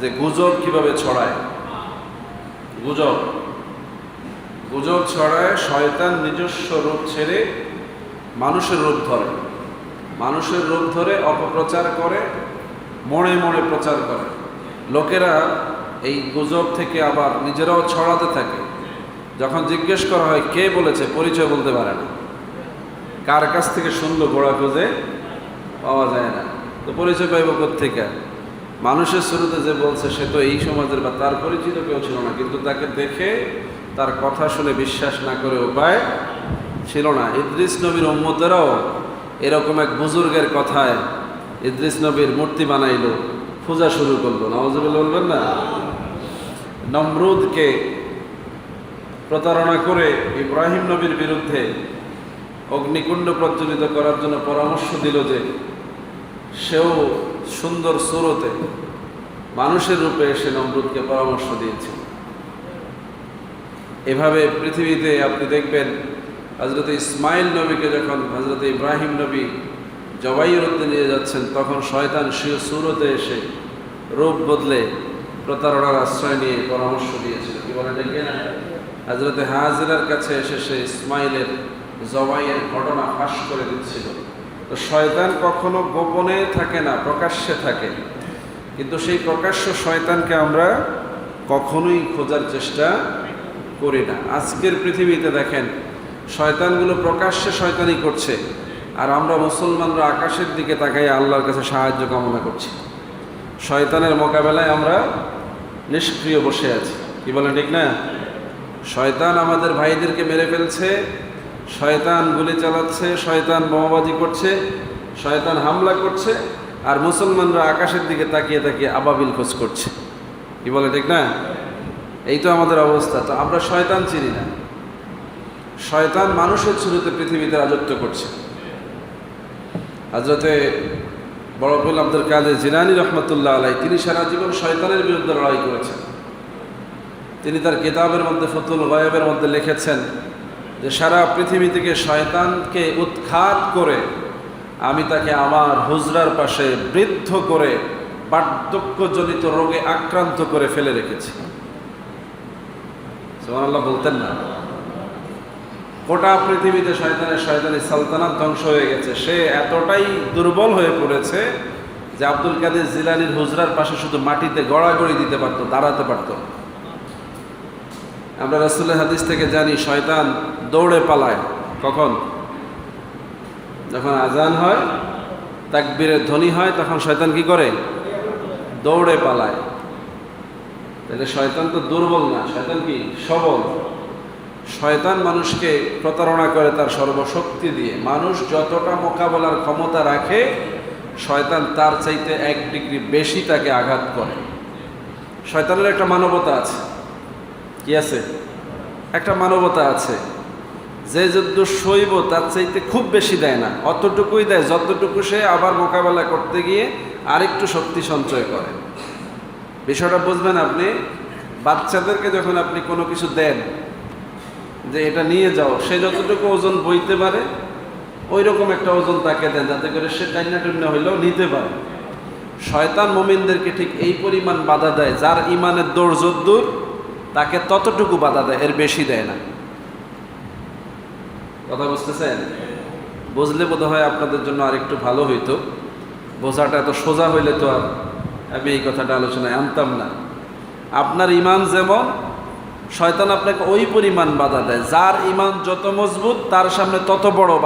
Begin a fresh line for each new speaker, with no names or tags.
যে গুজব কীভাবে ছড়ায়? গুজব। গুজব ছড়ায় শয়তান নিজস্ব রূপ ছেড়ে মানুষের রূপ ধরে। মানুষের রূপ ধরে অপপ্রচার করে মোড়ে মোড়ে প্রচার করে। লোকেরা এই গুজব থেকে আবার নিজেরাও ছড়াতে থাকে। যখন জিজ্ঞেস করা হয়, কে বলেছে? পরিচয় বলতে পারে না। কার কাছ থেকে শুনলো গোড়া খুঁজে? পাওয়া যায় না। তো পরিচয় পাইব থেকে মানুষের শুরুতে যে বলছে সে তো এই সমাজের বা তার পরিচিত কেউ ছিল না, কিন্তু তাকে দেখে তার কথা শুনে বিশ্বাস না করে উপায় ছিল না। ইদ্রিস নবীর উম্মতেরাও এরকম এক বুজুর্গের কথায় ইদ্রিস নবীর মূর্তি বানাইলো, পূজা শুরু করল। নওয়াজ বলবেন না? নমরুদকে প্রতারণা করে ইব্রাহিম নবীর বিরুদ্ধে অগ্নিকুণ্ড প্রজ্বলিত করার জন্য পরামর্শ দিল যে সেও সুন্দর সুরতে মানুষের রূপে এসে নমরুদকে পরামর্শ দিয়েছিল এভাবে পৃথিবীতে আপনি দেখবেন হজরত ইসমাইল নবীকে যখন হজরত ইব্রাহিম নবী জবাইয়ের উদ্দে নিয়ে যাচ্ছেন, তখন শয়তান সুরতে এসে রূপ বদলে প্রতারণার আশ্রয় নিয়ে পরামর্শ দিয়েছিল। কি বলে ডেকে না? হজরতে হাজিরার কাছে এসে সে ইসমাইলের জবাইয়ের ঘটনা ফাঁস করে দিচ্ছিল। তো শয়তান কখনো গোপনে থাকে না, প্রকাশ্যে থাকে। কিন্তু সেই প্রকাশ্য শয়তানকে আমরা কখনোই খোঁজার চেষ্টা করি না। আজকের পৃথিবীতে দেখেন, শয়তানগুলো প্রকাশ্যে শয়তানি করছে, আর আমরা মুসলমানরা আকাশের দিকে তাকাই আল্লাহর কাছে সাহায্য কামনা করছি। শয়তানের মোকাবেলায় আমরা নিষ্ক্রিয় বসে আছি। কি বলেন, ঠিক না? শয়তান আমাদের ভাইদেরকে মেরে ফেলছে শয়তান গুলি চালাচ্ছে, শয়তান বোমাবাজি করছে, শয়তান হামলা করছে, আর মুসলমানরা আকাশের দিকে তাকিয়ে তাকিয়ে আবাবিল খোঁজ করছে। কি বলে, ঠিক না? এই তো আমাদের অবস্থা। তো আমরা শয়তান চিনি না। শয়তান মানুষের শুরুতে পৃথিবীতে রাজত্ব করছে। হাজরতে বড়পুল আব্দুল কাদের জিলানি রহমতুল্লাহ আলাই তিনি সারা জীবন শয়তানের বিরুদ্ধে লড়াই করেছেন। তিনি তার কিতাবের মধ্যে ফতুল গয়েবের মধ্যে লিখেছেন যে সারা পৃথিবী থেকে শয়তানকে উৎখাত করে আমি তাকে আমার হুজরার পাশে বৃদ্ধ করে বার্ধক্যজনিত রোগে আক্রান্ত করে ফেলে রেখেছি। সোহানাল্লাহ বলতেন না। গোটা পৃথিবীতে শয়তানের শয়তানি সালতানাত ধ্বংস হয়ে গেছে। সে এতটাই দুর্বল হয়ে পড়েছে যে আব্দুল কাদের জিলানির হুজরার পাশে শুধু মাটিতে গড়াগড়ি দিতে পারতো, দাঁড়াতে পারতো। আমরা রাসুল্লাহ হাদিস থেকে জানি শয়তান দৌড়ে পালায়। কখন? যখন আজান হয় তাকবীরের ধ্বনি হয়, তখন শয়তান কি করে? দৌড়ে পালায়। তাহলে শয়তান তো দুর্বল না, শয়তান কি? সবল। শয়তান মানুষকে প্রতারণা করে তার সর্বশক্তি দিয়ে। মানুষ যতটা মোকাবেলার ক্ষমতা রাখে, শয়তান তার চাইতে এক ডিগ্রি বেশি তাকে আঘাত করে। শয়তানের একটা মানবতা আছে। কি আছে? একটা মানবতা আছে। যে যদ্দ সইব, তার চাইতে খুব বেশি দেয় না। অতটুকুই দেয়, যতটুকু সে আবার মোকাবেলা করতে গিয়ে আরেকটু শক্তি সঞ্চয় করে। বিষয়টা বুঝবেন আপনি? বাচ্চাদেরকে যখন আপনি কোনো কিছু দেন, যে এটা নিয়ে যাও, সে যতটুকু ওজন বইতে পারে ওই রকম একটা ওজন তাকে দেন, যাতে করে সে টাইনা টুন্না হইলেও নিতে পারে। শয়তান মোমিনদেরকে ঠিক এই পরিমাণ বাধা দেয়, যার ইমানের দৌড় যদ্দূর তাকে ততটুকু বাধা দেয়, এর বেশি দেয় না। কথা বুঝতেছেন? বুঝলে বোধ হয় আপনাদের জন্য আরেকটু ভালো হইতো। বোঝাটা এত সোজা হইলে তো আর আমি এই কথাটা আলোচনায় আনতাম না। আপনার ইমান যেমন, শয়তান আপনাকে ওই পরিমাণ বাধা দেয়, যার ইমান যত মজবুত, তার সামনে তত বড়